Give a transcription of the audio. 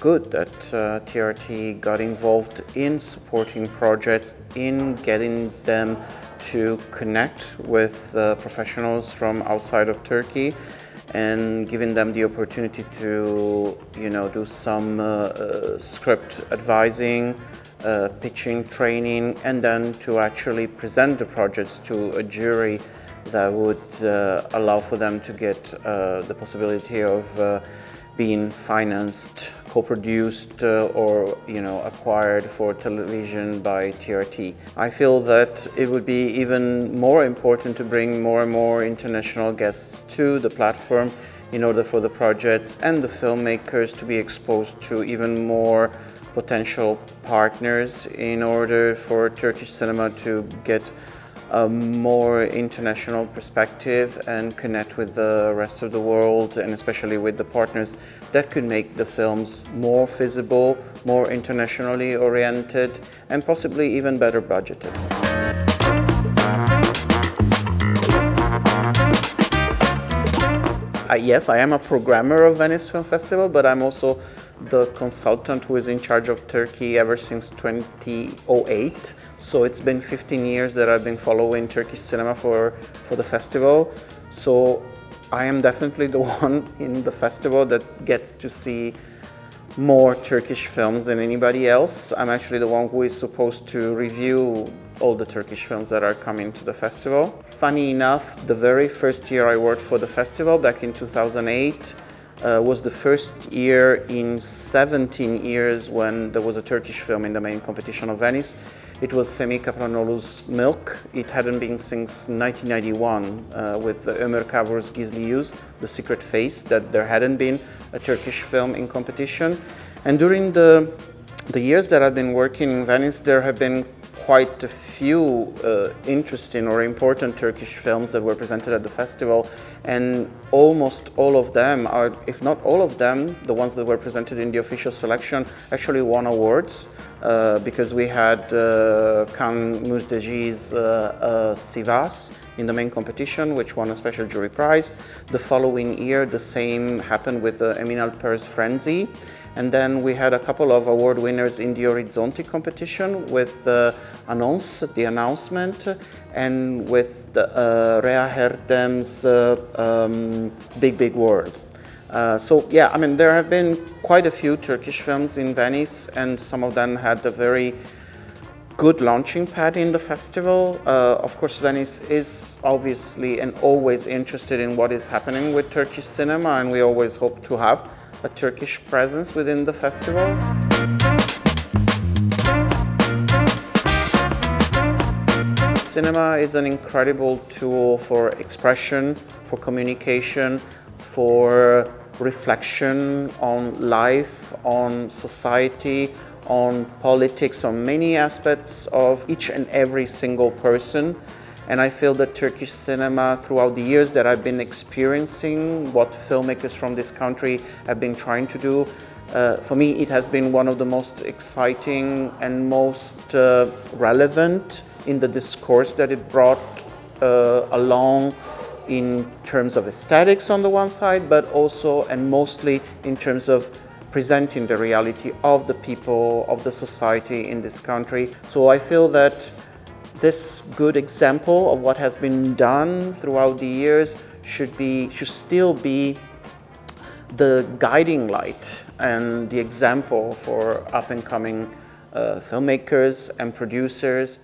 good that uh, TRT got involved in supporting projects, in getting them to connect with uh, professionals from outside of Turkey and giving them the opportunity to you know do some uh, uh, script advising uh, pitching training and then to actually present the projects to a jury that would uh, allow for them to get the possibility of being financed, co-produced, uh, or you know acquired for television by TRT. I feel that it would be even more important to bring more and more international guests to the platform in order for the projects and the filmmakers to be exposed to even more potential partners in order for Turkish cinema to get a more international perspective and connect with the rest of the world and especially with the partners that could make the films more visible, more internationally oriented and possibly even better budgeted. Uh, yes, I am a programmer of Venice Film Festival, but I'm also the consultant who is in charge of Turkey ever since 2008. So it's been 15 years that I've been following Turkish cinema for, for the festival. So I am definitely the one in the festival that gets to see more Turkish films than anybody else. I'm actually the one who is supposed to review all the Turkish films that are coming to the festival. Funny enough, the very first year I worked for the festival back in 2008, uh, was the first year in 17 years when there was a Turkish film in the main competition of Venice. It was Semih Kapranoglu's Milk. It hadn't been since 1991 uh, with Ömer Kavur's Gizli Yüz, The Secret Face, that there hadn't been a Turkish film in competition. And during the, the years that I've been working in Venice, there have been quite a few uh, interesting or important Turkish films that were presented at the festival, and almost all of them are, if not all of them, the ones that were presented in the official selection actually won awards. Uh, because we had uh, Kan Müjdeci's uh, uh, Sivas in the main competition, which won a special jury prize. The following year, the same happened with the Emin Alper's Frenzy. And then we had a couple of award winners in the Orizzonti competition with the Annonce, the announcement, and with the, uh, Reha Erdem's uh, um, Big Big World. Uh, so yeah, I mean, there have been quite a few Turkish films in Venice, and some of them had a very good launching pad in the festival. Uh, of course, Venice is obviously and always interested in what is happening with Turkish cinema, and we always hope to have a Turkish presence within the festival. Cinema is an incredible tool for expression, for communication, for reflection on life, on society, on politics, on many aspects of each and every single person. And I feel that Turkish cinema, throughout the years that I've been experiencing what filmmakers from this country have been trying to do, uh, for me, it has been one of the most exciting and most uh, relevant in the discourse that it brought uh, along in terms of aesthetics on the one side, but also and mostly in terms of presenting the reality of the people, of the society in this country. So I feel that this good example of what has been done throughout the years should be should still be the guiding light and the example for up and coming uh, filmmakers and producers